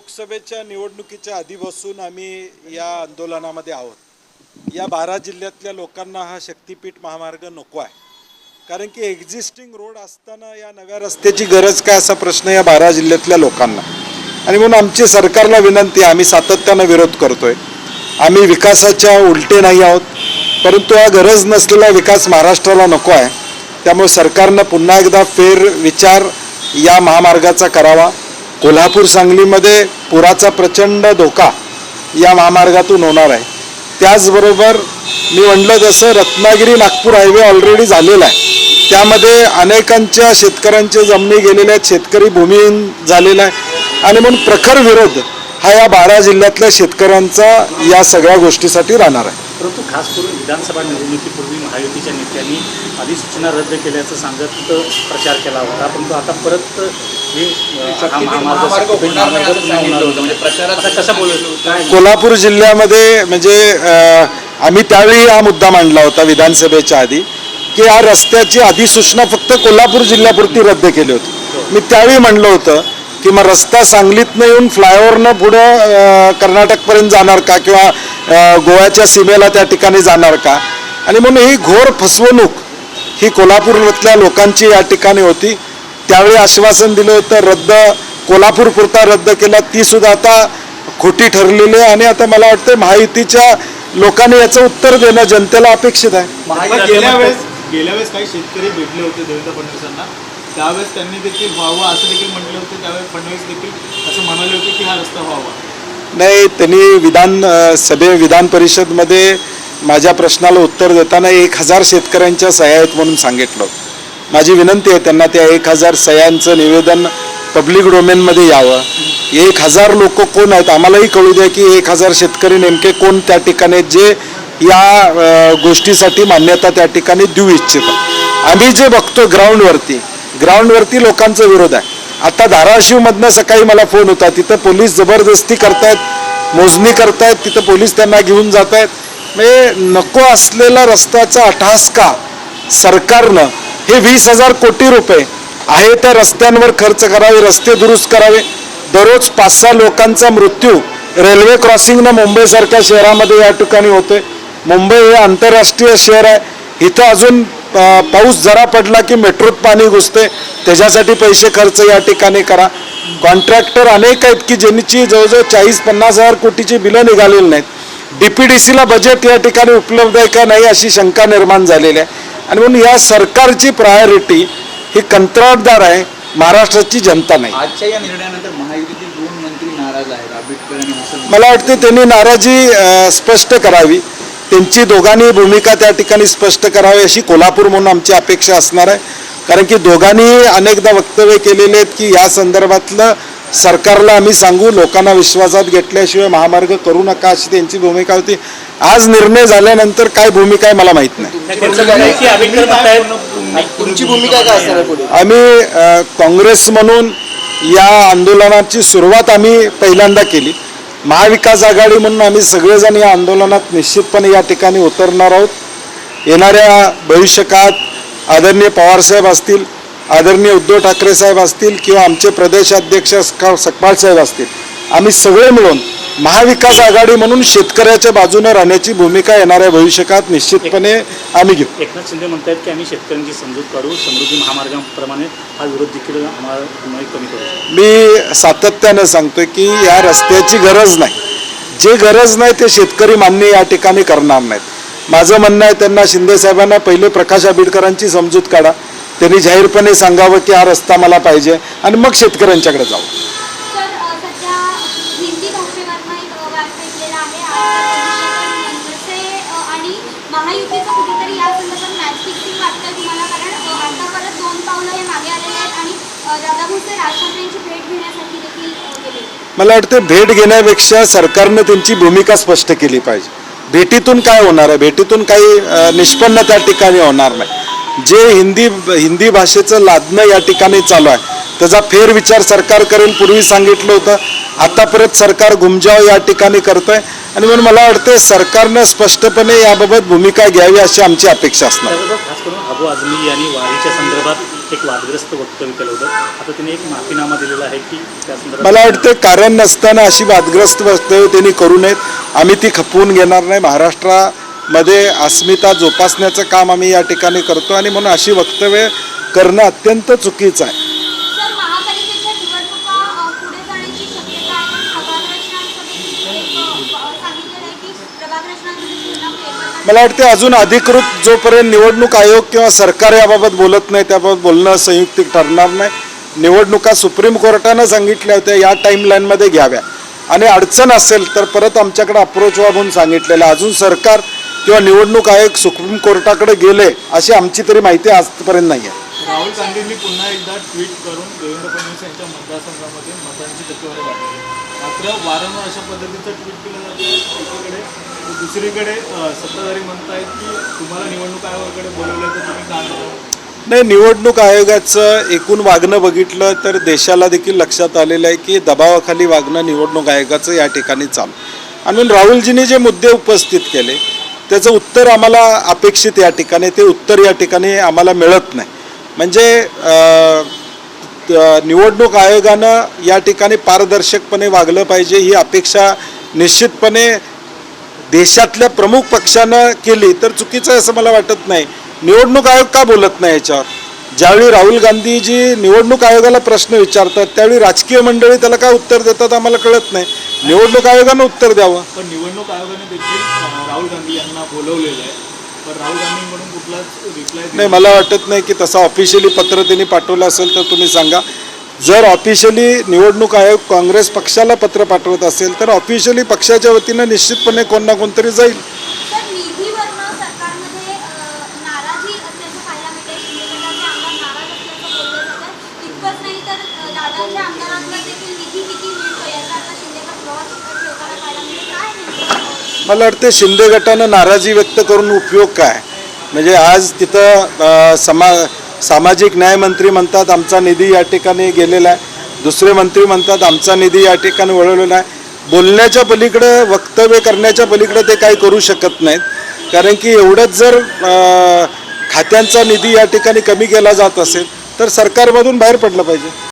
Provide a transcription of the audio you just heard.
लोकसभेच्या निवडणुकीच्या आधीपासून आम्ही या आंदोलनामध्ये आहोत. या बारा जिल्ह्यातल्या लोकांना हा शक्तीपीठ महामार्ग नको आहे. कारण की एक्झिस्टिंग रोड असताना या नव्या रस्त्याची गरज काय असा प्रश्न या बारा जिल्ह्यातल्या लोकांना. आणि म्हणून आमची सरकारला विनंती आहे आम्ही सातत्यानं विरोध करतोय. आम्ही विकासाच्या उलटे नाही आहोत परंतु हा गरज नसलेला विकास महाराष्ट्राला नको आहे. त्यामुळे सरकारनं पुन्हा एकदा फेर विचार या महामार्गाचा करावा. कोल्हापूर सांगलीमध्ये पुराचा प्रचंड धोका या महामार्गातून होणार आहे. त्याचबरोबर मी म्हणलं जसं रत्नागिरी नागपूर हायवे ऑलरेडी झालेला आहे. त्यामध्ये अनेकांच्या शेतकऱ्यांच्या जमिनी गेलेल्या आहेत शेतकरी भूमिहीन झालेला आहे. आणि म्हणून प्रखर विरोध हा या बारा जिल्ह्यातल्या शेतकऱ्यांचा या सगळ्या गोष्टीसाठी राहणार आहे. परंतु खास करून विधानसभा निवडणुकीपूर्वी महायुतीच्या नेत्यांनी अधिसूचना रद्द केल्याचं सांगत प्रचार केला होता. परंतु आता परत म्हणजे कोल्हापूर जिल्ह्यामध्ये म्हणजे आम्ही त्यावेळी हा मुद्दा मांडला होता विधानसभेच्या आधी की या रस्त्याची अधिसूचना फक्त कोल्हापूर जिल्ह्यापुरती रद्द केली होती. मी त्यावेळी म्हणलं होतं की मग रस्ता सांगलीतनं येऊन फ्लायओव्हरनं पुढं कर्नाटकपर्यंत जाणार का? किंवा गोव्याच्या सीमेला त्या ठिकाणी जाणार का? आणि म्हणून ही घोर फसवणूक ही कोल्हापूरातल्या लोकांची या ठिकाणी होती. त्यावेळी आश्वासन दिलं होतं रद्द कोल्हापूर पुरता रद्द केला ती सुद्धा आता खोटी ठरलेली आहे. आणि आता मला वाटतं महायुतीच्या लोकांनी याचं उत्तर देणं जनतेला अपेक्षित आहे. गेल्या वेळेस गेल्या वेळेस काही शेतकरी भेटले होते देवेंद्र फडणवीसांना. त्यावेळेस त्यांनी देखील व्हावं असं देखील म्हटलं होतं. त्यावेळेस फडणवीस देखील असं म्हणाले होते की हा रस्ता व्हावा. नाही त्यांनी विधान सभे विधान परिषदमध्ये माझ्या प्रश्नाला उत्तर देताना एक हजार शेतकऱ्यांच्या सह्या आहेत म्हणून सांगितलं. माझी विनंती आहे त्यांना त्या एक हजार सह्यांचं निवेदन पब्लिक डोमेनमध्ये यावं. एक हजार लोक कोण आहेत आम्हालाही कळू द्या की एक हजार शेतकरी नेमके कोण त्या ठिकाणी जे या गोष्टीसाठी मान्यता त्या ठिकाणी देऊ इच्छितात. आम्ही जे बघतो ग्राउंडवरती ग्राउंडवरती लोकांचा विरोध आहे. आता धाराशिवमधनं सकाळी मला फोन होता तिथं पोलीस जबरदस्ती करतायत मोजणी करतायत तिथं पोलीस त्यांना घेऊन जात आहेत म्हणजे नको असलेला रस्त्याचा अटहास का सरकारनं हे वीस हजार कोटी रुपये आहे त्या रस्त्यांवर खर्च करावे रस्ते दुरुस्त करावे. दररोज पाच सहा लोकांचा मृत्यू रेल्वे क्रॉसिंगनं मुंबईसारख्या शहरामध्ये या ठिकाणी होते मुंबई हे आंतरराष्ट्रीय शहर आहे. इथं अजून पाऊस जरा पडला की मेट्रोत पाणी घुसते त्याच्यासाठी पैसे खर्च या ठिकाणी करा. कॉन्ट्रॅक्टर अनेक आहेत की ज्यांची जवळजवळ चाळीस पन्नास हजार कोटीची बिलं निघालेली नाहीत. डी पी डी सीला बजेट या ठिकाणी उपलब्ध आहे का नाही अशी शंका निर्माण झालेली आहे. आणि म्हणून या सरकारची प्रायोरिटी ही कंत्राटदार आहे महाराष्ट्राची जनता नाही. आजच्या या निर्णयानंतर महायुतीतील दोन मंत्री नाराज आहेत आंबेडकर आणि हसन मला वाटते त्यांनी नाराजी स्पष्ट करावी. त्यांची दोघांनी भूमिका त्या ठिकाणी स्पष्ट करावी अशी कोल्हापूर म्हणून आमची अपेक्षा असणार आहे. कारण की दोघांनी अनेकदा वक्तव्य केलेले आहेत की या संदर्भातलं सरकारला आम्ही सांगू लोकांना विश्वासात घेतल्याशिवाय महामार्ग करू नका अशी त्यांची भूमिका होती. आज निर्णय झाल्यानंतर काय भूमिका आहे मला माहीत नाही. तुमची भूमिका काय? असणार आम्ही काँग्रेस म्हणून या आंदोलनाची सुरुवात आम्ही पहिल्यांदा केली. महाविकास आघाडी म्हणून आम्ही सगळेजण या आंदोलनात निश्चितपणे या ठिकाणी उतरणार आहोत. येणाऱ्या भविष्यकाळात आदरणीय पवारसाहेब असतील आदरणीय उद्धव ठाकरे साहेब असतील किंवा आमचे प्रदेशाध्यक्ष सका- सकपाळ साहेब असतील आम्ही सगळे मिळून महाविकास आघाडी म्हणून शेतकऱ्याच्या बाजूने राहण्याची भूमिका येणाऱ्या भविष्यकाळात निश्चितपणे आम्ही घेऊ. एकनाथ शिंदे म्हणतायत की आम्ही शेतकऱ्यांची समजूत काढू समृद्धी महामार्गाप्रमाणे हा विरोध देखील आम्हाला आम्ही कमी करू. मी सातत्यानं सांगतोय की या रस्त्याची गरज नाही. जे गरज नाही ते शेतकरी मान्य या ठिकाणी करणार नाहीत. माझं म्हणणं आहे त्यांना शिंदे साहेबांना पहिले प्रकाश आंबेडकरांची समजूत काढा. त्यांनी जाहीरपणे सांगावं की हा रस्ता मला पाहिजे आणि मग शेतकऱ्यांच्याकडे जावं. गेले. मला वाटतं भेट घेण्यापेक्षा सरकारनं त्यांची भूमिका स्पष्ट केली पाहिजे. भेटीतून काय होणार आहे? भेटीतून काही निष्पन्न त्या ठिकाणी होणार नाही. जे हिंदी हिंदी भाषेचं लादणं या ठिकाणी चालू आहे त्याचा फेरविचार सरकार करेल पूर्वी सांगितलं होतं. आता परत सरकार घुमजाव या ठिकाणी करतंय. आणि म्हणून मला वाटतं सरकारनं स्पष्टपणे याबाबत भूमिका घ्यावी अशी आमची अपेक्षा असणार. खास करून अबू आझमी यांनी वारीच्या संदर्भात एक वादग्रस्त वक्तव्य केलं होतं. आता त्यांनी एक माफीनामा दिलेला आहे की त्या संदर्भात मला वाटतं कारण नसताना अशी वादग्रस्त वक्तव्य त्यांनी करू नयेत. आम्ही ती खपवून घेणार नाही. महाराष्ट्रामध्ये अस्मिता जोपासण्याचं काम आम्ही या ठिकाणी करतो आणि म्हणून अशी वक्तव्य करणं अत्यंत चुकीचं आहे. मला वाटते अजून अधिकृत जोपर्यंत निवडणूक आयोग किंवा सरकार याबाबत बोलत नाही त्याबाबत बोलणं संयुक्तिक ठरणार नाही. निवडणुका सुप्रीम कोर्टानं सांगितल्या होत्या या टाईमलाईनमध्ये घ्याव्या. आणि अडचण असेल तर परत आमच्याकडे अप्रोच व्हा म्हणून सांगितलेलं. अजून सरकार किंवा निवडणूक आयोग सुप्रीम कोर्टाकडे गेले अशी आमची तरी माहिती आजपर्यंत नाही आहे राहुल गांधींनी पुन्हा एकदा ट्विट करून देवेंद्र फडणवीस यांच्या मतदारसंघामध्ये मतांची टक्केवारी मात्र वारंवार अशा पद्धतीचं ट्विट केलं जातं. एकीकडे दुसरीकडे सत्ताधारी म्हणतायत की तुम्हाला निवडणूक आयोगाकडे बोलवलं तर तुम्ही का नाही निवडणूक आयोगाचं एकूण वागणं बघितलं तर देशाला देखील लक्षात आलेलं आहे की दबावाखाली वागणं निवडणूक आयोगाचं या ठिकाणी चालू. आणि राहुलजींनी जे मुद्दे उपस्थित केले त्याचं उत्तर आम्हाला अपेक्षित या ठिकाणी ते उत्तर या ठिकाणी आम्हाला मिळत नाही. म्हणजे निवडणूक आयोगानं या ठिकाणी पारदर्शकपणे वागलं पाहिजे ही अपेक्षा निश्चितपणे देशातल्या प्रमुख पक्षानं केली तर चुकीचं आहे असं मला वाटत नाही. निवडणूक आयोग का बोलत नाही याच्यावर? ज्यावेळी राहुल गांधीजी निवडणूक आयोगाला प्रश्न विचारतात त्यावेळी राजकीय मंडळी त्याला काय उत्तर देतात आम्हाला कळत नाही. निवडणूक आयोगानं उत्तर द्यावं. पण निवडणूक आयोगाने देखील राहुल गांधी यांना बोलवलेलं आहे. पण राहुल गांधींकडून कुठलाच रिप्लाय नाही मला वाटत नाही की तसं ऑफिशियली पत्र त्यांनी पाठवलं असेल तर तुम्ही सांगा. जर ऑफिशियली निवडणूक आयोग काँग्रेस पक्षाला पत्र पाठवत असेल तर ऑफिशियली पक्षाच्या वतीनं निश्चितपणे कोण ना कोणतरी जाईल तर निधीवरनं सरकारमध्ये अ, नाराजी असल्याचं पाहायला मिळते शिंदेगडाचे आमदार नाराज असल्याचं बोललं जातं इतकंच नाही तर अ, दादांच्या आमदारांना देखील निधी किती मिळतो याचा आता शिंदेगड प्रवास ठेवताना पाहायला मिळेल काय नेमकं मला वाटतं शिंदे गटानं नाराजी व्यक्त करून उपयोग काय? म्हणजे आज तिथं समा सामाजिक न्याय मंत्री म्हणतात आमचा निधी या ठिकाणी गेलेला आहे. दुसरे मंत्री म्हणतात आमचा निधी या ठिकाणी वळवलेला आहे. बोलण्याच्या पलीकडं वक्तव्य करण्याच्या पलीकडं ते काही करू शकत नाहीत. कारण की एवढंच जर खात्यांचा निधी या ठिकाणी कमी केला जात असेल तर सरकारमधून बाहेर पडलं पाहिजे.